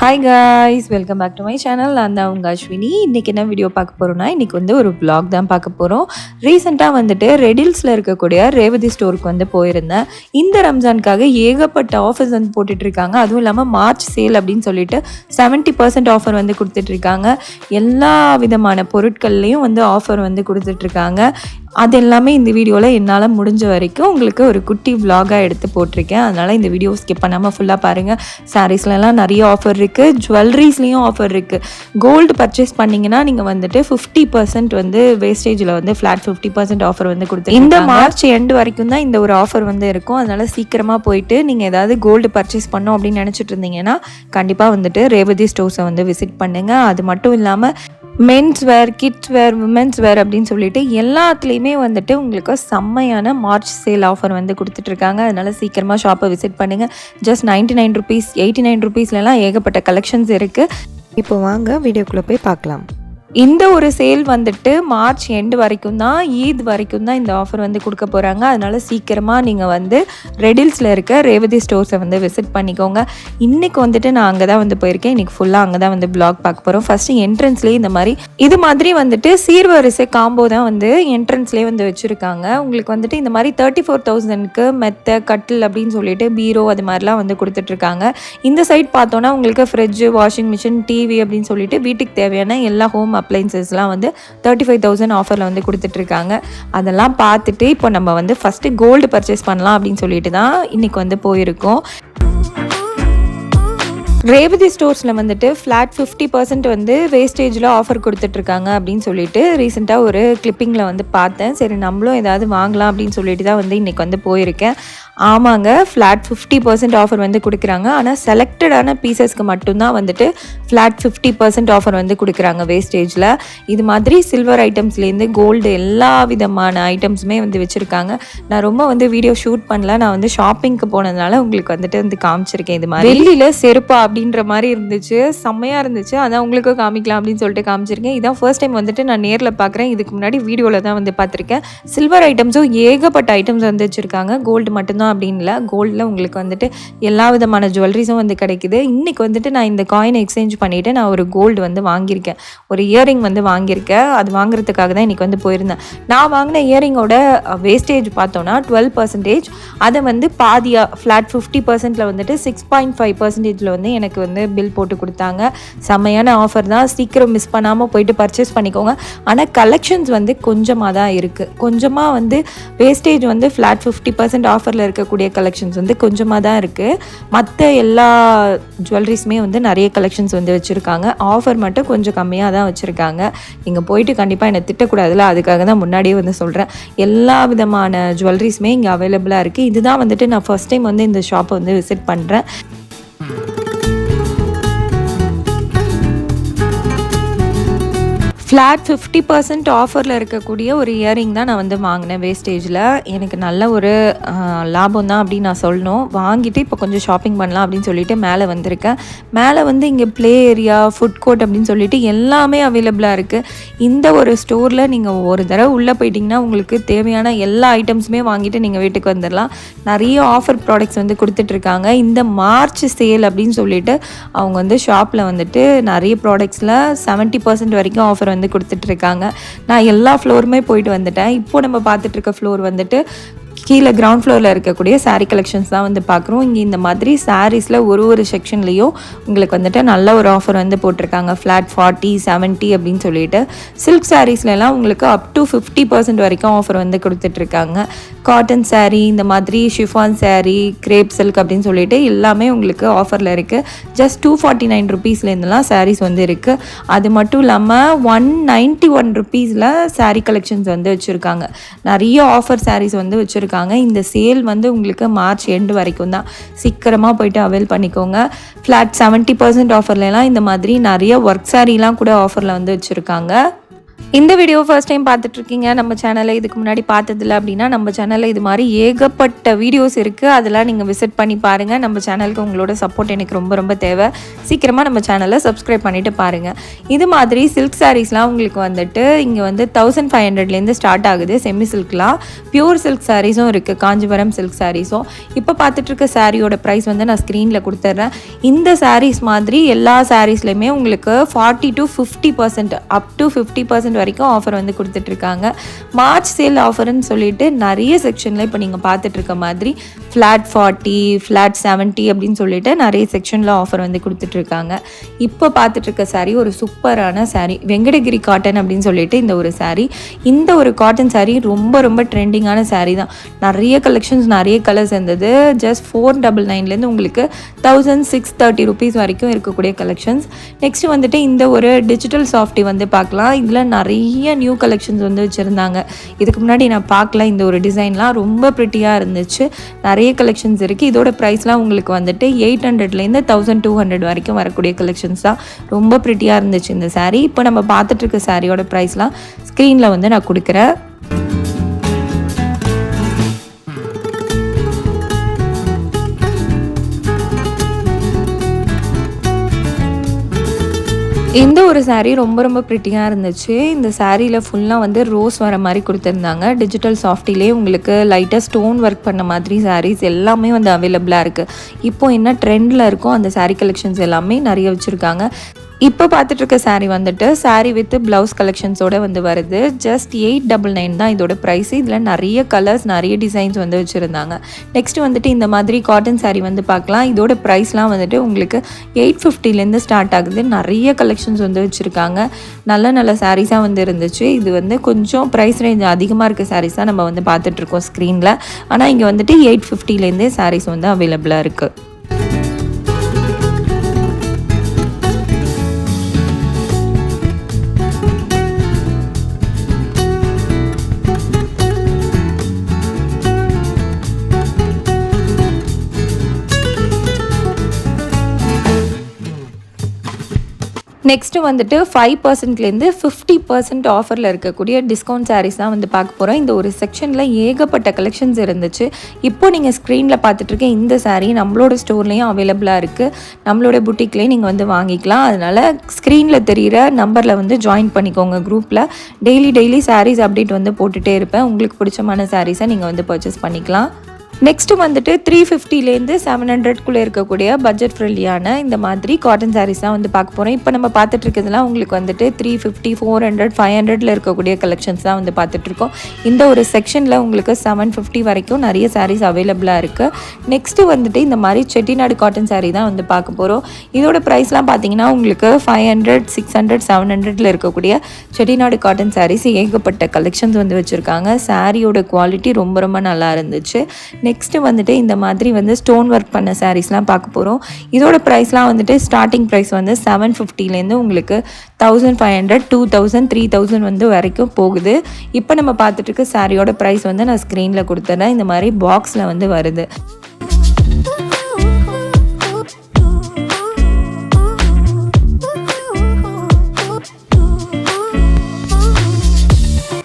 Hi guys welcome back to my channel நான் தான் உங்கள் அஸ்வினி. இன்றைக்கி என்ன வீடியோ பார்க்க போகிறோம்னா இன்றைக்கி வந்து ஒரு ப்ளாக் தான் பார்க்க போகிறோம் ரீசெண்டாக வந்துட்டு ரெடில்ஸில் இருக்கக்கூடிய ரேவதி ஸ்டோருக்கு வந்து போயிருந்தேன். இந்த ரம்ஜானுக்காக ஏகப்பட்ட ஆஃபர்ஸ் வந்து போட்டுட்ருக்காங்க. அதுவும் இல்லாமல் மார்ச் சேல் அப்படின்னு சொல்லிட்டு 70% பர்சன்ட் ஆஃபர் வந்து கொடுத்துட்ருக்காங்க. எல்லா விதமான பொருட்கள்லேயும் வந்து ஆஃபர் வந்து கொடுத்துட்ருக்காங்க. அது எல்லாமே இந்த வீடியோவில் என்னால் முடிஞ்ச வரைக்கும் உங்களுக்கு ஒரு குட்டி vlog-ஆ எடுத்து போட்டிருக்கேன். அதனால் இந்த வீடியோ ஸ்கிப் பண்ணாமல் ஃபுல்லாக பாருங்கள் சாரீஸ்லலாம் நிறைய ஆஃபர் இருக்குது ஜுவல்லரிஸ்லேயும் ஆஃபர் இருக்குது கோல்டு பர்ச்சேஸ் பண்ணிங்கன்னா நீங்கள் வந்துட்டு ஃபிஃப்டி பர்சன்ட் வந்து வேஸ்டேஜில் வந்து ஃப்ளாட் ஃபிஃப்டி பர்சன்ட் ஆஃபர் வந்து கொடுத்து இந்த மார்ச் எண்டு வரைக்கும் தான் இந்த ஒரு ஆஃபர் வந்து இருக்கும். அதனால் சீக்கிரமாக போயிட்டு நீங்கள் ஏதாவது கோல்டு பர்ச்சேஸ் பண்ணோம் அப்படின்னு நினச்சிட்டு இருந்தீங்கன்னா கண்டிப்பாக வந்துட்டு ரேவதி ஸ்டோர்ஸை வந்து விசிட் பண்ணுங்கள் அது மட்டும் இல்லாமல் men's wear kids wear women's wear அப்படின்னு சொல்லிட்டு எல்லாத்துலேயுமே வந்துட்டு உங்களுக்கு செம்மையான மார்ச் சேல் ஆஃபர் வந்து கொடுத்துட்ருக்காங்க. அதனால் சீக்கிரமாக ஷாப்பை விசிட் பண்ணுங்கள் just ninety nine rupees eighty nine ருபீஸ்லலாம் ஏகப்பட்ட கலெக்ஷன்ஸ் இருக்குது இப்போ வாங்க வீடியோக்குள்ளே போய் பார்க்கலாம். இந்த ஒரு சேல் வந்துட்டு மார்ச் எண்டு வரைக்கும் தான் ஈத் வரைக்கும் தான் இந்த ஆஃபர் வந்து கொடுக்க போகிறாங்க அதனால் சீக்கிரமாக நீங்கள் வந்து ரெடில்ஸில் இருக்க ரேவதி ஸ்டோர்ஸை வந்து விசிட் பண்ணிக்கோங்க. இன்றைக்கி வந்துட்டு நான் அங்கே தான் வந்து போயிருக்கேன். இன்றைக்கி ஃபுல்லாக அங்கே தான் வந்து பிளாக் பார்க்க போகிறோம் ஃபஸ்ட்டு என்ட்ரன்ஸ்லேயே இந்த மாதிரி இது மாதிரி வந்துட்டு சீர்வரிசை காம்போ தான் வந்து என்ட்ரன்ஸ்லேயே வந்து வச்சுருக்காங்க. உங்களுக்கு வந்துட்டு இந்த மாதிரி தேர்ட்டி ஃபோர் தௌசண்ட்க்கு மெத்த கட்டில் அப்படின்னு சொல்லிட்டு பீரோ அது மாதிரிலாம் வந்து கொடுத்துட்ருக்காங்க. இந்த சைட் பார்த்தோன்னா உங்களுக்கு ஃப்ரிட்ஜு வாஷிங் மிஷின் டிவி அப்படின்னு சொல்லிட்டு வீட்டுக்கு தேவையான எல்லா ஹோம் அப்ளைன்சஸ்லாம் வந்து தேர்ட்டி ஃபைவ் தௌசண்ட் ஆஃபரில் வந்து கொடுத்துட்ருக்காங்க. அதெல்லாம் பார்த்துட்டு இப்போ நம்ம வந்து ஃபஸ்ட்டு கோல்டு பர்ச்சேஸ் பண்ணலாம் அப்படின்னு சொல்லிட்டு தான் இன்றைக்கி வந்து போயிருக்கோம். ரேவதி ஸ்டோர்ஸில் வந்துட்டு ஃப்ளாட் ஃபிஃப்டி பர்சன்ட் வந்து வேஸ்டேஜில் ஆஃபர் கொடுத்துட்ருக்காங்க அப்படின்னு சொல்லிட்டு ரீசெண்டாக ஒரு கிளிப்பிங்கில் வந்து பார்த்தேன். சரி நம்மளும் ஏதாவது வாங்கலாம் அப்படின்னு சொல்லிட்டு தான் வந்து இன்றைக்கி வந்து போயிருக்கேன். ஆமாங்க ஃப்ளாட் ஃபிஃப்டி பர்சன்ட் ஆஃபர் வந்து கொடுக்குறாங்க. ஆனால் செலக்டடான பீசஸ்க்கு மட்டும்தான் வந்துட்டு ஃப்ளாட் ஃபிஃப்டி பர்சன்ட் ஆஃபர் வந்து கொடுக்குறாங்க வேஸ்டேஜில் இது மாதிரி சில்வர் ஐட்டம்ஸ்லேருந்து கோல்டு எல்லா விதமான ஐட்டம்ஸுமே வந்து வச்சுருக்காங்க. நான் ரொம்ப வந்து வீடியோ ஷூட் பண்ணல. நான் வந்து ஷாப்பிங்க்கு போனதுனால உங்களுக்கு வந்துட்டு வந்து காமிச்சிருக்கேன் இது மாதிரி. வெளியில் செருப்பா அப்படின்ற மாதிரி இருந்துச்சு. செம்மையாக இருந்துச்சு. அதான் உங்களுக்கு காமிக்கலாம் அப்படின்னு சொல்லிட்டு காமிச்சிருக்கேன். இதான் ஃபர்ஸ்ட் டைம் வந்துட்டு நான் நேரில் பார்க்குறேன் இதுக்கு முன்னாடி வீடியோவில் தான் வந்து பார்த்துருக்கேன் சில்வர் ஐட்டம்ஸும் ஏகப்பட்ட ஐட்டம்ஸ் வந்து வச்சுருக்காங்க. கோல்டு மட்டும்தான் அப்படின்ல கோல்டில் உங்களுக்கு வந்துட்டு எல்லா விதமான ஜுவல்லரிஸும் வந்து கிடைக்குது. இன்றைக்கி வந்துட்டு நான் இந்த காயினை எக்ஸ்சேஞ்ச் பண்ணிவிட்டு நான் ஒரு கோல்டு வந்து வாங்கியிருக்கேன். ஒரு இயரிங் வந்து வாங்கியிருக்கேன். அது வாங்குறதுக்காக தான் இன்றைக்கி வந்து போயிருந்தேன். நான் வாங்கின இயரிங்கோட வேஸ்டேஜ் பார்த்தோன்னா டுவெல் பர்சன்டேஜ் அதை வந்து பாதியாக ஃப்ளாட் ஃபிஃப்டி பர்சன்ட்டில் வந்துட்டு சிக்ஸ் பாயிண்ட் ஃபைவ் பர்சன்டேஜில் வந்து எனக்கு வந்து பில் போட்டு கொடுத்தாங்க. செம்மையான ஆஃபர் தான். சீக்கிரம் மிஸ் பண்ணாமல் போயிட்டு பர்ச்சேஸ் பண்ணிக்கோங்க. ஆனால் கலெக்ஷன்ஸ் வந்து கொஞ்சமாக தான் இருக்குது கொஞ்சமாக வந்து வேஸ்டேஜ் வந்து ஃப்ளாட் ஃபிஃப்டி பர்சன்ட் ஆஃபரில் இருக்கக்கூடிய கலெக்ஷன்ஸ் வந்து கொஞ்சமாக தான் இருக்குது மற்ற எல்லா ஜுவல்லரிஸுமே வந்து நிறைய கலெக்ஷன்ஸ் வந்து வச்சுருக்காங்க. ஆஃபர் மட்டும் கொஞ்சம் கம்மியாக தான் வச்சுருக்காங்க. நீங்கள் போயிட்டு கண்டிப்பாக என்னை திட்டக்கூடாதுல அதுக்காக தான் முன்னாடியே வந்து சொல்கிறேன் எல்லா விதமான ஜுவல்லரிஸுமே இங்கே அவைலபிளாக இருக்குது இதுதான் வந்துட்டு நான் ஃபஸ்ட் டைம் வந்து இந்த ஷாப்பை வந்து விசிட் பண்ணுறேன் ஃப்ளாட் ஃபிஃப்டி பர்சன்ட் ஆஃபரில் இருக்கக்கூடிய ஒரு இயரிங் தான் நான் வந்து வாங்கினேன் வேஸ்டேஜில் எனக்கு நல்ல ஒரு லாபம் தான் அப்படின்னு நான் சொல்லணும். வாங்கிட்டு இப்போ கொஞ்சம் ஷாப்பிங் பண்ணலாம் அப்படின்னு சொல்லிட்டு மேலே வந்திருக்கேன். மேலே வந்து இங்கே ப்ளே ஏரியா ஃபுட் கோர்ட் அப்படின்னு சொல்லிட்டு எல்லாமே அவைலபிளாக இருக்குது இந்த ஒரு ஸ்டோரில் நீங்கள் ஒரு தடவை உள்ளே போயிட்டிங்கன்னா உங்களுக்கு தேவையான எல்லா ஐட்டம்ஸுமே வாங்கிட்டு நீங்கள் வீட்டுக்கு வந்துடலாம். நிறைய ஆஃபர் ப்ராடக்ட்ஸ் வந்து கொடுத்துட்ருக்காங்க இந்த மார்ச் சேல் அப்படின்னு சொல்லிட்டு அவங்க வந்து ஷாப்பில் வந்துட்டு நிறைய ப்ராடக்ட்ஸில் செவன்ட்டி பர்சன்ட் வரைக்கும் ஆஃபர் வந்து கொடுத்துட்ருக்காங்க நான் எல்லா ஃப்ளோருமே போயிட்டு வந்துட்டேன். இப்போ நம்ம பார்த்துட்டு இருக்க ஃப்ளோர் வந்துட்டு கீழே கிரவுண்ட் ஃப்ளோரில் இருக்கக்கூடிய சாரீ கலெக்ஷன்ஸ் தான் வந்து பார்க்குறோம். இங்கே இந்த மாதிரி சாரீஸில் ஒரு ஒரு செக்ஷன்லேயும் உங்களுக்கு வந்துட்டு நல்ல ஒரு ஆஃபர் வந்து போட்டிருக்காங்க. ஃப்ளாட் ஃபார்ட்டி செவன்ட்டி அப்படின்னு சொல்லிட்டு. சில்க் சாரீஸ்லலாம் உங்களுக்கு அப் டு ஃபிஃப்டி பர்சன்ட் வரைக்கும் ஆஃபர் வந்து கொடுத்துட்ருக்காங்க. காட்டன் சாரீ இந்த மாதிரி ஷிஃபான் சாரீ கிரேப் சில்க் அப்படின்னு சொல்லிட்டு எல்லாமே உங்களுக்கு ஆஃபரில் இருக்குது ஜஸ்ட் டூ ஃபார்ட்டி நைன் ருபீஸ்லேருந்துலாம் சாரீஸ் வந்து இருக்குது அது மட்டும் இல்லாமல் ஒன் நைன்ட்டி ஒன் ருபீஸில் சாரீ கலெக்ஷன்ஸ் வந்து வச்சுருக்காங்க. நிறைய ஆஃபர் சாரீஸ் வந்து வச்சுருக்காங்க. இந்த சேல் வந்து உங்களுக்கு மார்ச் எண்டு வரைக்கும் தான். சீக்கிரமாக போயிட்டு அவைல் பண்ணிக்கோங்க. ஃப்ளாட் செவன்ட்டி பர்சன்ட் ஆஃபர்லலாம் இந்த மாதிரி நிறைய ஒர்க் சாரீலாம் கூட ஆஃபரில் வந்து வச்சுருக்காங்க. இந்த வீடியோ ஃபர்ஸ்ட் டைம் பார்த்துட்ருக்கீங்க நம்ம சேனலை இதுக்கு முன்னாடி பார்த்ததில்ல அப்படின்னா நம்ம சேனலில் இது மாதிரி ஏகப்பட்ட வீடியோஸ் இருக்குது அதெல்லாம் நீங்கள் விசிட் பண்ணி பாருங்கள் நம்ம சேனலுக்கு உங்களோட சப்போர்ட் எனக்கு ரொம்ப ரொம்ப தேவை. சீக்கிரமாக நம்ம சேனலை சப்ஸ்கிரைப் பண்ணிவிட்டு பாருங்கள் இது மாதிரி சில்க் சாரீஸ்லாம் உங்களுக்கு வந்துட்டு இங்கே வந்து தௌசண்ட் ஃபைவ் ஹண்ட்ரட்லேருந்து ஸ்டார்ட் ஆகுது. செமி சில்க்லாம் பியூர் சில்க் சாரீஸும் இருக்குது காஞ்சிபுரம் சில்க் சாரீஸும் இப்போ பார்த்துட்ருக்க சாரியோட ப்ரைஸ் வந்து நான் ஸ்க்ரீனில் கொடுத்துட்றேன். இந்த சாரீஸ் மாதிரி எல்லா சாரீஸ்லையுமே உங்களுக்கு forty to fifty percent up to fifty percent வரைக்கும் ஆஃபர் வந்து கொடுத்துட்ருக்காங்க. மார்ச் சேல் ஆஃபர்னு சொல்லிட்டு நிறைய செக்ஷனில் இப்போ நீங்கள் பார்த்துட்ருக்க மாதிரி ஃப்ளாட் ஃபார்ட்டி ஃப்ளாட் செவன்ட்டி அப்படின்னு சொல்லிட்டு நிறைய செக்ஷனில் ஆஃபர் வந்து கொடுத்துட்ருக்காங்க. இப்போ பார்த்துட்ருக்க சாரீ ஒரு சூப்பரான சாரீ வெங்கடகிரி காட்டன் அப்படின்னு சொல்லிட்டு இந்த ஒரு சாரீ இந்த ஒரு காட்டன் சாரீ ரொம்ப ரொம்ப ட்ரெண்டிங்கான சாரீ தான். நிறைய கலெக்ஷன்ஸ் நிறைய கலர்ஸ் இருந்தது. ஜஸ்ட் ஃபோர் டபுள் நைன்லேருந்து உங்களுக்கு தௌசண்ட் சிக்ஸ் தேர்ட்டி ருபீஸ் வரைக்கும் இருக்கக்கூடிய கலெக்ஷன்ஸ் நெக்ஸ்ட் வந்துட்டு இந்த ஒரு டிஜிட்டல் சாஃப்டி வந்து பார்க்கலாம். இதில் நிறைய நியூ கலெக்ஷன்ஸ் வந்து வச்சுருந்தாங்க. இதுக்கு முன்னாடி நான் பார்க்கல இந்த ஒரு டிசைன்லாம் ரொம்ப ப்ரிட்டியாக இருந்துச்சு. நிறைய கலெக்ஷன்ஸ் இருக்குது இதோட ப்ரைஸ்லாம் உங்களுக்கு வந்துட்டு எயிட் ஹண்ட்ரட்லேருந்து தௌசண்ட் டூ ஹண்ட்ரட் வரைக்கும் வரக்கூடிய கலெக்ஷன்ஸ் தான். ரொம்ப ப்ரிட்டியாக இருந்துச்சு இந்த சாரீ இப்போ நம்ம பார்த்துட்டு இருக்க சாரியோட ப்ரைஸ்லாம் ஸ்க்ரீனில் வந்து நான் கொடுக்குறேன். இந்த ஒரு சாரீ ரொம்ப ரொம்ப ப்ரிட்டியாக இருந்துச்சு. இந்த சாரியில் ஃபுல்லாக வந்து ரோஸ் வர மாதிரி கொடுத்துருந்தாங்க. டிஜிட்டல் சாஃப்டிலே உங்களுக்கு லைட்டாக ஸ்டோன் ஒர்க் பண்ண மாதிரி சாரீஸ் எல்லாமே வந்து அவைலபிளாக இருக்குது இப்போ என்ன ட்ரெண்டில் இருக்கோ அந்த சாரீ கலெக்ஷன்ஸ் எல்லாமே நிறைய வச்சுருக்காங்க. இப்போ பார்த்துட்டு இருக்க saree வந்துட்டு saree வித் ப்ளவுஸ் கலெக்ஷன்ஸோட வந்து வருது. ஜஸ்ட் எயிட் டபுள் நைன் தான் இதோட ப்ரைஸ் இதில் நிறைய கலர்ஸ் நிறைய டிசைன்ஸ் வந்து வச்சுருந்தாங்க. நெக்ஸ்ட் வந்துட்டு இந்த மாதிரி காட்டன் saree வந்து பார்க்கலாம் இதோட ப்ரைஸ்லாம் வந்துட்டு உங்களுக்கு எயிட் ஃபிஃப்டிலேருந்து ஸ்டார்ட் ஆகுது. நிறைய கலெக்ஷன்ஸ் வந்து வச்சுருக்காங்க. நல்ல நல்ல சாரீஸாக வந்து இருந்துச்சு. இது வந்து கொஞ்சம் ப்ரைஸ் ரேஞ்ச் அதிகமாக இருக்க சாரீஸாக நம்ம வந்து பார்த்துட்ருக்கோம் ஸ்க்ரீனில் ஆனால் இங்கே வந்துட்டு எயிட் ஃபிஃப்டிலேருந்தே சாரீஸ் வந்து அவைலபிளாக இருக்குது நெக்ஸ்ட்டு வந்துட்டு ஃபைவ் பர்சன்ட்லேருந்து ஃபிஃப்டி பர்சன்ட் ஆஃபரில் இருக்கக்கூடிய டிஸ்கவுண்ட் சாரீஸ் தான் வந்து பார்க்க போகிறோம் இந்த ஒரு செக்ஷனில் ஏகப்பட்ட கலெக்ஷன்ஸ் இருந்துச்சு. இப்போ நீங்கள் ஸ்க்ரீனில் பார்த்துட்ருக்க இந்த சாரீ நம்மளோட ஸ்டோர்லேயும் அவைலபிளாக இருக்குது நம்மளோட புட்டிக்லேயும் நீங்கள் வந்து வாங்கிக்கலாம். அதனால் ஸ்க்ரீனில் தெரிகிற நம்பரில் வந்து ஜாயின் பண்ணிக்கோங்க குரூப்பில் டெய்லி டெய்லி சாரீஸ் அப்டேட் வந்து போட்டுகிட்டே இருப்பேன். உங்களுக்கு பிடிச்சமான சாரீஸை நீங்கள் வந்து பர்ச்சேஸ் பண்ணிக்கலாம். நெக்ஸ்ட்டு வந்துட்டு த்ரீ ஃபிஃப்டிலேருந்து செவன் ஹண்ட்ரட்குள்ளே இருக்கக்கூடிய பட்ஜெட் ஃப்ரெண்ட்லியான இந்த மாதிரி காட்டன் சாரீஸ் தான் வந்து பார்க்க போகிறோம் இப்போ நம்ம பார்த்துட்டு இருக்கிறதுலாம் உங்களுக்கு வந்துட்டு three fifty four hundred five ஹண்ட்ரட்ல இருக்கக்கூடிய கலெக்ஷன்ஸ் தான் வந்து பார்த்துட்ருக்கோம் இந்த ஒரு செக்ஷனில் உங்களுக்கு செவன் ஃபிஃப்டி வரைக்கும் நிறைய சாரீஸ் அவைலபிளாக இருக்குது நெக்ஸ்ட்டு வந்துட்டு இந்த மாதிரி செட்டிநாடு காட்டன் சாரீ தான் வந்து பார்க்க போகிறோம் இதோட ப்ரைஸ்லாம் பார்த்தீங்கன்னா உங்களுக்கு five hundred six hundred seven ஹண்ட்ரட்ல இருக்கக்கூடிய செட்டிநாடு காட்டன் சாரீஸ் ஏகப்பட்ட கலெக்ஷன்ஸ் வந்து வச்சுருக்காங்க. சாரியோட குவாலிட்டி ரொம்ப ரொம்ப நல்லா இருந்துச்சு. நெக்ஸ்ட்டு வந்துட்டு இந்த மாதிரி வந்து ஸ்டோன் ஒர்க் பண்ண சாரீஸ்லாம் பார்க்க போகிறோம் இதோட ப்ரைஸ்லாம் வந்துட்டு ஸ்டார்டிங் ப்ரைஸ் வந்து செவன் ஃபிஃப்டிலேருந்து உங்களுக்கு thousand five hundred two thousand three thousand வந்து வரைக்கும் போகுது. இப்போ நம்ம பார்த்துட்டு இருக்க சாரியோட ப்ரைஸ் வந்து நான் ஸ்க்ரீனில் கொடுத்துட்றேன் இந்த மாதிரி பாக்ஸில் வந்து வருது.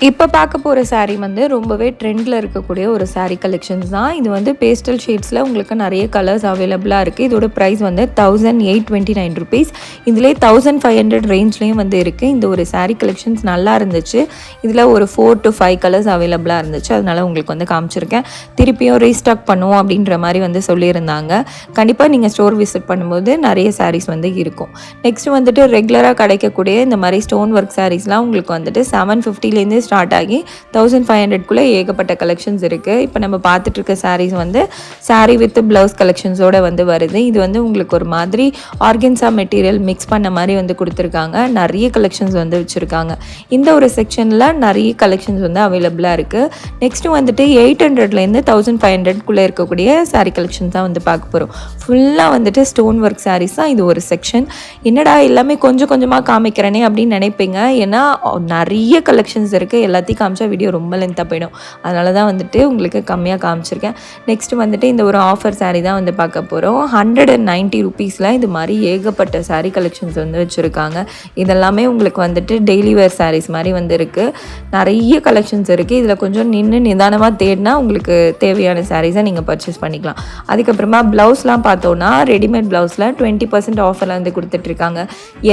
இப்போ பார்க்க போகிற saree வந்து ரொம்பவே ட்ரெண்டில் இருக்கக்கூடிய ஒரு saree கலெக்ஷன்ஸ் தான். இது வந்து பேஸ்டல் ஷேட்ஸில் உங்களுக்கு நிறைய கலர்ஸ் அவைலபிளாக இருக்குது இதோட ப்ரைஸ் வந்து thousand eight twenty nine rupees இதிலே தௌசண்ட் ஃபைவ் ஹண்ட்ரட் ரேஞ்ச்லேயும் வந்து இருக்குது இந்த ஒரு saree கலெக்ஷன்ஸ் நல்லா இருந்துச்சு. இதில் ஒரு ஃபோர் டு ஃபைவ் கலர்ஸ் அவைலபிளாக இருந்துச்சு. அதனால உங்களுக்கு வந்து காமிச்சிருக்கேன். திருப்பியும் ரீஸ்டாக் பண்ணுவோம் அப்படின்ற மாதிரி வந்து சொல்லியிருந்தாங்க. கண்டிப்பாக நீங்கள் ஸ்டோர் விசிட் பண்ணும்போது நிறைய சாரீஸ் வந்து இருக்கும். நெக்ஸ்ட் வந்துட்டு ரெகுலராக கிடைக்கக்கூடிய இந்த மாதிரி ஸ்டோன் ஒர்க் சாரீஸ்லாம் உங்களுக்கு வந்துட்டு செவன் ஃபிஃப்டிலேருந்து ஸ்டார்ட் ஆகி தௌசண்ட் ஃபைவ் ஹண்ட்ரட்குள்ளே ஏகப்பட்ட கலெக்ஷன்ஸ் இருக்குது இப்போ நம்ம பார்த்துட்டு இருக்க வந்து சாரீ வித் ப்ளவுஸ் கலெக்ஷன்ஸோட வந்து வருது. இது வந்து உங்களுக்கு ஒரு மாதிரி ஆர்கன்ஸா மெட்டீரியல் மிக்ஸ் பண்ண மாதிரி வந்து கொடுத்துருக்காங்க. நிறைய கலெக்ஷன்ஸ் வந்து வச்சுருக்காங்க. இந்த ஒரு செக்ஷனில் நிறைய கலெக்ஷன்ஸ் வந்து அவைலபிளாக இருக்குது நெக்ஸ்ட்டு வந்துட்டு எயிட் ஹண்ட்ரட்லேருந்து தௌசண்ட் ஃபைவ் ஹண்ட்ரட்குள்ளே இருக்கக்கூடிய சாரீ கலெக்ஷன்ஸ் தான் வந்து பார்க்க போகிறோம் ஃபுல்லாக வந்துட்டு ஸ்டோன் ஒர்க் சாரீஸ் தான் இது ஒரு செக்ஷன் என்னடா எல்லாமே கொஞ்சம் கொஞ்சமாக காமிக்கிறேனே அப்படின்னு நினைப்பீங்க. ஏன்னா நிறைய கலெக்ஷன்ஸ் இருக்குது எல்லாத்தையும் காமிச்சா வீடியோ ரொம்ப லென்த்தாக போயிடும். அதனால தான் வந்துட்டு உங்களுக்கு கம்மியாக காமிச்சிருக்கேன். நெக்ஸ்ட் வந்துட்டு இந்த ஒரு ஆஃபர் சாரீ தான் வந்து பார்க்க போகிறோம் ஹண்ட்ரட் அண்ட் நைன்ட்டி ருபீஸில் இது மாதிரி ஏகப்பட்ட சாரீ கலெக்ஷன்ஸ் வந்து வச்சுருக்காங்க. இதெல்லாமே உங்களுக்கு வந்துட்டு டெய்லி வேர் சாரீஸ் மாதிரி வந்து இருக்குது நிறைய கலெக்ஷன்ஸ் இருக்குது இதில் கொஞ்சம் நின்று நிதானமாக தேடினா உங்களுக்கு தேவையான சாரீஸை நீங்கள் பர்ச்சேஸ் பண்ணிக்கலாம். அதுக்கப்புறமா ப்ளவுஸ்லாம் பார்த்தோன்னா ரெடிமேட் ப்ளவுஸில் டுவெண்ட்டி பர்சன்ட் ஆஃபரில் வந்து கொடுத்துட்ருக்காங்க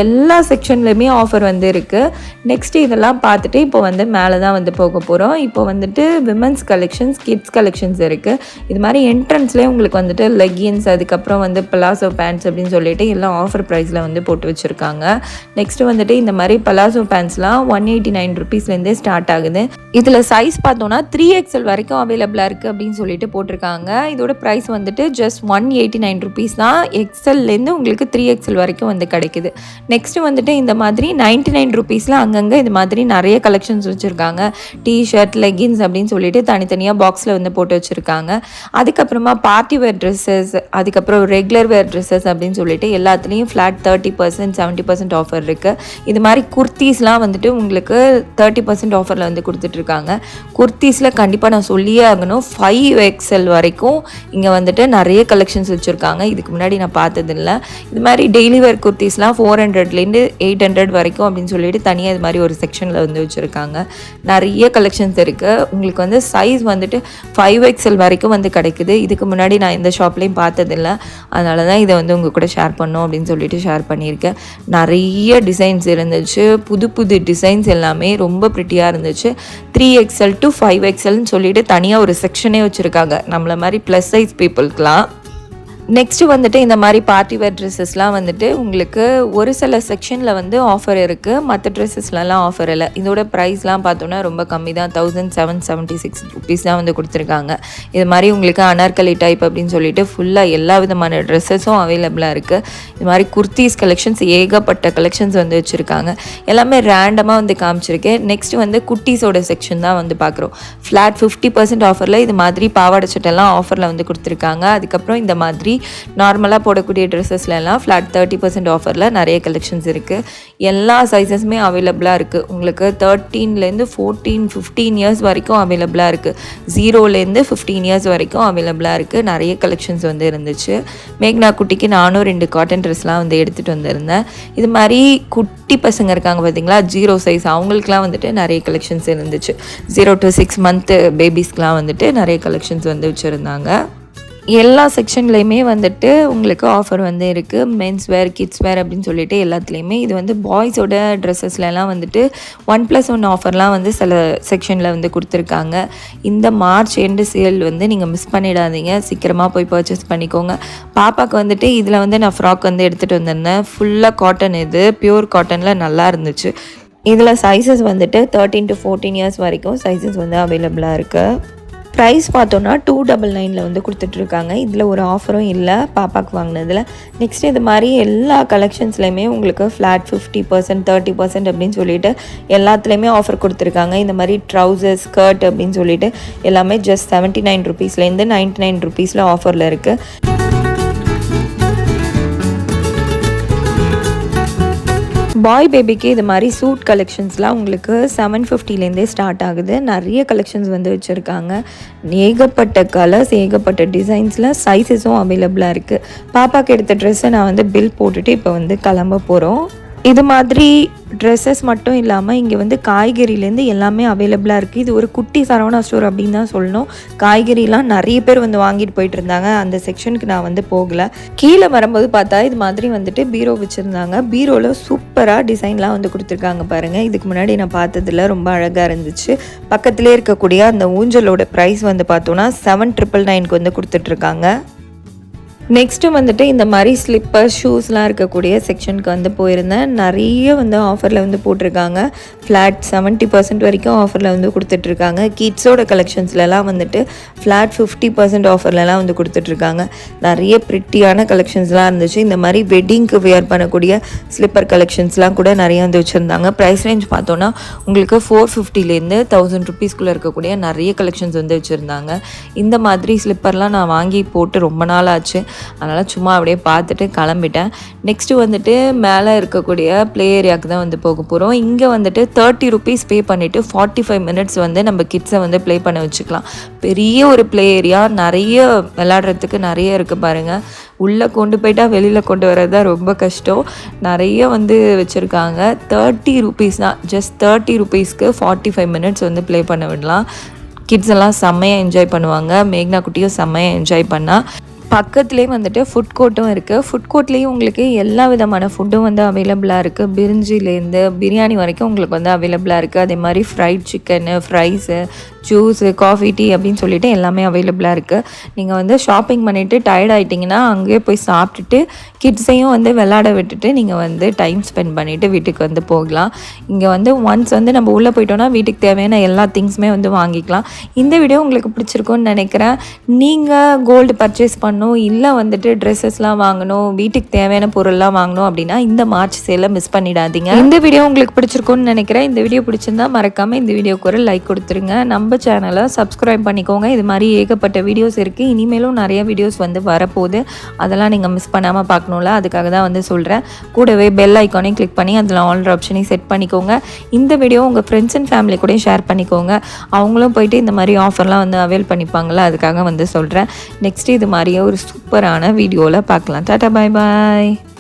எல்லா செக்ஷன்லையுமே ஆஃபர் வந்து இருக்குது நெக்ஸ்ட் இதெல்லாம் பார்த்துட்டு இப்போ வந்து மேலே தான் வந்து போக போகிறோம் இப்போ வந்துட்டு விமன்ஸ் கலெக்ஷன்ஸ் கிட்ஸ் கலெக்ஷன்ஸ் இருக்குது இது மாதிரி என்ட்ரன்ஸ்லேயே உங்களுக்கு வந்துட்டு லெகின்ஸ் அதுக்கப்புறம் வந்து பலாசோ பேண்ட்ஸ் அப்படின்னு சொல்லிட்டு எல்லாம் ஆஃபர் ப்ரைஸில் வந்து போட்டு வச்சுருக்காங்க. நெக்ஸ்ட்டு வந்துட்டு இந்த மாதிரி பலாசோ பேண்ட்ஸ்லாம் ஒன் எயிட்டி நைன் ருபீஸ்லேருந்தே ஸ்டார்ட் ஆகுது. இதில் சைஸ் பார்த்தோன்னா த்ரீ எக்ஸல் வரைக்கும் அவைலபிளாக இருக்குது அப்படின்னு சொல்லிட்டு போட்டிருக்காங்க. இதோட ப்ரைஸ் வந்துட்டு just one eighty nine rupees தான் எக்ஸல்லேருந்து உங்களுக்கு த்ரீ எக்ஸல் வரைக்கும் வந்து கிடைக்குது. நெக்ஸ்ட்டு வந்துட்டு இந்த மாதிரி நைன்ட்டி நைன் ருபீஸில் அங்கங்கே இது மாதிரி நிறைய கலெக்ஷன்ஸ் வச்சு வச்சுருக்காங்க. டிஷர்ட் லெகின்ஸ் அப்படின்னு சொல்லிட்டு தனித்தனியாக பாக்ஸில் வந்து போட்டு வச்சுருக்காங்க. அதுக்கப்புறமா பார்ட்டி வேர் ட்ரெஸ்ஸஸ் அதுக்கப்புறம் ரெகுலர் வேர் ட்ரெஸ்ஸஸ் அப்படின்னு சொல்லிட்டு எல்லாத்துலேயும் flat thirty percent seventy percent offer இருக்குது இது மாதிரி குர்த்தீஸ்லாம் வந்துட்டு உங்களுக்கு தேர்ட்டி பர்சன்ட் ஆஃபரில் வந்து கொடுத்துட்ருக்காங்க குர்த்தீஸில் கண்டிப்பாக நான் சொல்லியே ஆகணும். ஃபைவ் எக்ஸல் வரைக்கும் இங்கே வந்துட்டு நிறைய கலெக்ஷன்ஸ் வச்சுருக்காங்க. இதுக்கு முன்னாடி நான் பார்த்ததில்ல. இது மாதிரி டெய்லி வேர் குர்த்தீஸ்லாம் ஃபோர் ஹண்ட்ரட்லேருந்து எயிட் ஹண்ட்ரட் வரைக்கும் அப்படின்னு சொல்லிட்டு தனியாக இது மாதிரி ஒரு செக்ஷனில் வந்து வச்சுருக்காங்க. நிறைய கலெக்ஷன்ஸ் இருக்குது உங்களுக்கு வந்து சைஸ் வந்துட்டு ஃபைவ் எக்ஸல் வரைக்கும் வந்து கிடைக்குது. இதுக்கு முன்னாடி நான் எந்த ஷாப்லேயும் பார்த்ததில்ல. அதனால தான் இதை வந்து உங்கள் கூட ஷேர் பண்ணோம் அப்படின்னு சொல்லிட்டு ஷேர் பண்ணியிருக்கேன். நிறைய டிசைன்ஸ் இருந்துச்சு. புது புது டிசைன்ஸ் எல்லாமே ரொம்ப ப்ரிட்டியாக இருந்துச்சு. த்ரீ எக்ஸல் டு ஃபைவ் எக்ஸல்னு சொல்லிட்டு தனியாக ஒரு செக்ஷனே வச்சுருக்காங்க. நம்மள மாதிரி ப்ளஸ் சைஸ் பீப்புளுக்கெலாம் நெக்ஸ்ட்டு வந்துட்டு இந்த மாதிரி பார்ட்டி வேர் ட்ரெஸ்ஸஸ்லாம் வந்துட்டு உங்களுக்கு ஒரு சில செக்ஷனில் வந்து ஆஃபர் இருக்குது மற்ற ட்ரெஸ்ஸஸ்லலாம் ஆஃபர் இல்லை. இதோட ப்ரைஸ்லாம் பார்த்தோன்னா ரொம்ப கம்மி தான். Thousand seven seventy six rupees தான் வந்து கொடுத்துருக்காங்க. இது மாதிரி உங்களுக்கு அனார்கலி டைப் அப்படின்னு சொல்லிட்டு ஃபுல்லாக எல்லா விதமான ட்ரெஸ்ஸஸும் அவைலபிளாக இருக்குது இது மாதிரி குர்த்திஸ் கலெக்ஷன்ஸ் ஏகப்பட்ட கலெக்ஷன்ஸ் வந்து வச்சுருக்காங்க. எல்லாமே ரேண்டமாக வந்து காமிச்சிருக்கேன். நெக்ஸ்ட் வந்து குட்டீஸோட செக்ஷன் தான் வந்து பார்க்குறோம். ஃப்ளாட் ஃபிஃப்டி பர்சன்ட் ஆஃபரில் இது மாதிரி பாவாடை சட்டெல்லாம் ஆஃபரில் வந்து கொடுத்துருக்காங்க. அதுக்கப்புறம் இந்த மாதிரி நார்மலாக போடக்கூடிய ட்ரெஸ்ஸஸ்லாம் ஃப்ளாட் தேர்ட்டி பர்சன்ட் ஆஃபரில் நிறைய கலெக்ஷன்ஸ் இருக்குது எல்லா சைஸஸுமே அவைலபிளாக இருக்குது உங்களுக்கு தேர்ட்டீன்லேருந்து ஃபோர்டீன் ஃபிஃப்டீன் இயர்ஸ் வரைக்கும் அவைலபிளாக இருக்குது ஜீரோலேருந்து ஃபிஃப்டீன் இயர்ஸ் வரைக்கும் அவைலபிளாக இருக்குது நிறைய கலெக்ஷன்ஸ் வந்து இருந்துச்சு. மேக்னா குட்டிக்கு நானும் ரெண்டு காட்டன் ட்ரெஸ்லாம் வந்து எடுத்துகிட்டு வந்திருந்தேன். இது மாதிரி குட்டி பசங்க இருக்காங்க பார்த்தீங்களா ஜீரோ சைஸ் அவங்களுக்குலாம் வந்துட்டு நிறைய கலெக்ஷன்ஸ் இருந்துச்சு. ஜீரோ டு சிக்ஸ் மந்த்து பேபிஸ்க்கெலாம் வந்துட்டு நிறைய கலெக்ஷன்ஸ் வந்து வச்சுருந்தாங்க. எல்லா செக்ஷன்லேயுமே வந்துட்டு உங்களுக்கு ஆஃபர் வந்து இருக்குது மென்ஸ் வேர் கிட்ஸ் வேர் அப்படின்னு சொல்லிட்டு எல்லாத்துலேயுமே. இது வந்து பாய்ஸோட ட்ரெஸ்ஸஸ்லலாம் வந்துட்டு ஒன் ப்ளஸ் ஒன் ஆஃபர்லாம் வந்து சில செக்ஷனில் வந்து கொடுத்துருக்காங்க. இந்த மார்ச் எண்டு சேல் வந்து நீங்கள் மிஸ் பண்ணிடாதீங்க. சீக்கிரமாக போய் பர்ச்சேஸ் பண்ணிக்கோங்க. பாப்பாவுக்கு வந்துட்டு இதில் வந்து நான் ஃப்ராக் வந்து எடுத்துகிட்டு வந்திருந்தேன். ஃபுல்லாக காட்டன் இது. பியூர் காட்டனில் நல்லா இருந்துச்சு. இதில் சைஸஸ் வந்துட்டு தேர்ட்டீன் டு ஃபோர்டீன் இயர்ஸ் வரைக்கும் சைஸஸ் வந்து அவைலபிளாக இருக்குது ப்ரைஸ் பார்த்தோன்னா டூ டபுள் நைனில் வந்து கொடுத்துட்ருக்காங்க. இதில் ஒரு ஆஃபரும் இல்லை. பாப்பாவுக்கு வாங்கினதில். நெக்ஸ்ட் இது மாதிரி எல்லா கலெக்ஷன்ஸ்லையுமே உங்களுக்கு flat fifty percent thirty percent அப்படின்னு சொல்லிட்டு எல்லாத்துலேயுமே ஆஃபர் கொடுத்துருக்காங்க. இந்த மாதிரி ட்ரௌசர் ஸ்கர்ட் அப்படின்னு சொல்லிட்டு எல்லாமே ஜஸ்ட் செவன்ட்டி நைன் ருபீஸ்லேருந்து நைன்ட்டி நைன் ருபீஸில் ஆஃபரில் இருக்குது பாய் பேபிக்கு இது மாதிரி சூட் கலெக்ஷன்ஸ்லாம் உங்களுக்கு செவன் ஃபிஃப்டிலேருந்தே ஸ்டார்ட் ஆகுது. நிறைய கலெக்ஷன்ஸ் வந்து வச்சுருக்காங்க. ஏகப்பட்ட கலர்ஸ் ஏகப்பட்ட டிசைன்ஸில் சைஸஸும் அவைலபிளாக இருக்குது பாப்பாவுக்கு எடுத்த ட்ரெஸ்ஸை நான் வந்து பில் போட்டுட்டு இப்போ வந்து கிளம்ப போகிறோம் இது மாதிரி ட்ரெஸ்ஸஸ் மட்டும் இல்லாமல் இங்கே வந்து காய்கறிலேருந்து எல்லாமே அவைலபிளாக இருக்குது இது ஒரு குட்டி சரவணா ஸ்டோர் அப்படின்னு தான் சொல்லணும். காய்கறிலாம் நிறைய பேர் வந்து வாங்கிட்டு போயிட்டு இருந்தாங்க. அந்த செக்ஷனுக்கு நான் வந்து போகலை. கீழே வரும்போது பார்த்தா இது மாதிரி வந்துட்டு பீரோ வச்சுருந்தாங்க. பீரோவில் சூப்பராக டிசைன்லாம் வந்து கொடுத்துருக்காங்க பாருங்கள் இதுக்கு முன்னாடி நான் பார்த்ததில் ரொம்ப அழகாக இருந்துச்சு. பக்கத்துலேயே இருக்கக்கூடிய அந்த ஊஞ்சலோட ப்ரைஸ் வந்து பார்த்தோன்னா செவன் ட்ரிபிள் நைனுக்கு வந்து கொடுத்துட்ருக்காங்க நெக்ஸ்ட்டு வந்துட்டு இந்த மாதிரி ஸ்லிப்பர் ஷூஸ்லாம் இருக்கக்கூடிய செக்ஷனுக்கு வந்து போயிருந்தேன். நிறைய வந்து ஆஃபரில் வந்து போட்டிருக்காங்க. ஃப்ளாட் செவன்ட்டி பர்சன்ட் வரைக்கும் ஆஃபரில் வந்து கொடுத்துட்ருக்காங்க கிட்ஸோட கலெக்ஷன்ஸ்லலாம் வந்துட்டு ஃப்ளாட் ஃபிஃப்டி பர்சன்ட் ஆஃபர்லலாம் வந்து கொடுத்துட்ருக்காங்க நிறைய ப்ரிட்டியான கலெக்ஷன்ஸ்லாம் இருந்துச்சு. இந்த மாதிரி வெட்டிங்க்கு வியர் பண்ணக்கூடிய ஸ்லிப்பர் கலெக்ஷன்ஸ்லாம் கூட நிறைய வந்து வச்சுருந்தாங்க. ப்ரைஸ் ரேஞ்ச் பார்த்தோன்னா உங்களுக்கு ஃபோர் ஃபிஃப்டிலேருந்து தௌசண்ட் ருபீஸ்க்குள்ளே இருக்கக்கூடிய நிறைய கலெக்ஷன்ஸ் வந்து வச்சுருந்தாங்க. இந்த மாதிரி ஸ்லிப்பர்லாம் நான் வாங்கி போட்டு ரொம்ப நாள் ஆச்சு அதனால் சும்மா அப்படியே பார்த்துட்டு கிளம்பிட்டேன். நெக்ஸ்ட்டு வந்துட்டு மேலே இருக்கக்கூடிய ப்ளே ஏரியாவுக்கு தான் வந்து போக போகிறோம் இங்கே வந்துட்டு தேர்ட்டி ருபீஸ் பே பண்ணிவிட்டு ஃபார்ட்டி ஃபைவ் மினிட்ஸ் வந்து நம்ம கிட்ஸை வந்து ப்ளே பண்ண வச்சுக்கலாம். பெரிய ஒரு ப்ளே ஏரியா நிறைய விளாட்றதுக்கு நிறைய இருக்குது பாருங்கள் உள்ளே கொண்டு போயிட்டா வெளியில் கொண்டு வர்றது தான் ரொம்ப கஷ்டம். நிறைய வந்து வச்சுருக்காங்க. தேர்ட்டி ருபீஸ் தான் ஜஸ்ட் தேர்ட்டி ருபீஸ்க்கு ஃபார்ட்டி ஃபைவ் மினிட்ஸ் வந்து ப்ளே பண்ண விடலாம். கிட்ஸ் எல்லாம் செம்மையாக என்ஜாய் பண்ணுவாங்க. மேக்னா குட்டியும் செம்மையாக என்ஜாய் பண்ணால் பக்கத்துலேயே வந்துட்டு ஃபுட் கோர்ட்டும் இருக்குது ஃபுட் கோர்ட்லேயும் உங்களுக்கு எல்லா விதமான ஃபுட்டும் வந்து அவைலபிளாக இருக்குது பிரிஞ்சிலேருந்து பிரியாணி வரைக்கும் உங்களுக்கு வந்து அவைலபிளாக இருக்குது அதே மாதிரி fried chicken fries juice coffee tea அப்படின்னு சொல்லிட்டு எல்லாமே அவைலபிளாக இருக்குது நீங்கள் வந்து ஷாப்பிங் பண்ணிவிட்டு டயர்ட் ஆகிட்டிங்கன்னா அங்கேயே போய் சாப்பிட்டுட்டு கிட்ஸையும் வந்து விளாட விட்டுட்டு நீங்கள் வந்து டைம் ஸ்பெண்ட் பண்ணிவிட்டு வீட்டுக்கு வந்து போகலாம். இங்கே வந்து ஒன்ஸ் வந்து நம்ம உள்ளே போயிட்டோம்னா வீட்டுக்கு தேவையான எல்லா திங்ஸுமே வந்து வாங்கிக்கலாம். இந்த வீடியோ உங்களுக்கு பிடிச்சிருக்கும்னு நினைக்கிறேன். நீங்கள் கோல்டு பர்ச்சேஸ் பண்ணணும் இல்லை வந்துட்டு ட்ரெஸ்ஸஸ்லாம் வாங்கணும் வீட்டுக்கு தேவையான பொருள்லாம் வாங்கணும் அப்படின்னா இந்த மார்ச் சேலை மிஸ் பண்ணிடாதீங்க. இந்த வீடியோ உங்களுக்கு பிடிச்சிருக்கும்னு நினைக்கிறேன். இந்த வீடியோ பிடிச்சிருந்தா மறக்காமல் இந்த வீடியோக்கு ஒரு லைக் கொடுத்துருங்க. நம்ம சேனலை சப்ஸ்கிரைப் பண்ணிக்கோங்க. இது மாதிரி ஏகப்பட்ட வீடியோஸ் இருக்குது இனிமேலும் நிறைய வீடியோஸ் வந்து வரப்போகுது. அதெல்லாம் நீங்கள் மிஸ் பண்ணாமல் பார்க்கணும்ல. அதுக்காக தான் வந்து சொல்கிறேன் கூடவே பெல் ஐக்கானையும் கிளிக் பண்ணி அதில் ஆல்ரெடி ஆப்ஷனையும் செட் பண்ணிக்கோங்க. இந்த வீடியோ உங்கள் ஃப்ரெண்ட்ஸ் அண்ட் ஃபேமிலி கூட ஷேர் பண்ணிக்கோங்க. அவங்களும் போயிட்டு இந்த மாதிரி ஆஃபர்லாம் வந்து அவைல் பண்ணிப்பாங்களா அதுக்காக வந்து சொல்கிறேன் நெக்ஸ்ட் இது மாதிரியே ஒரு சூப்பரான வீடியோவில் பார்க்கலாம். டாட்டா பாய் பாய்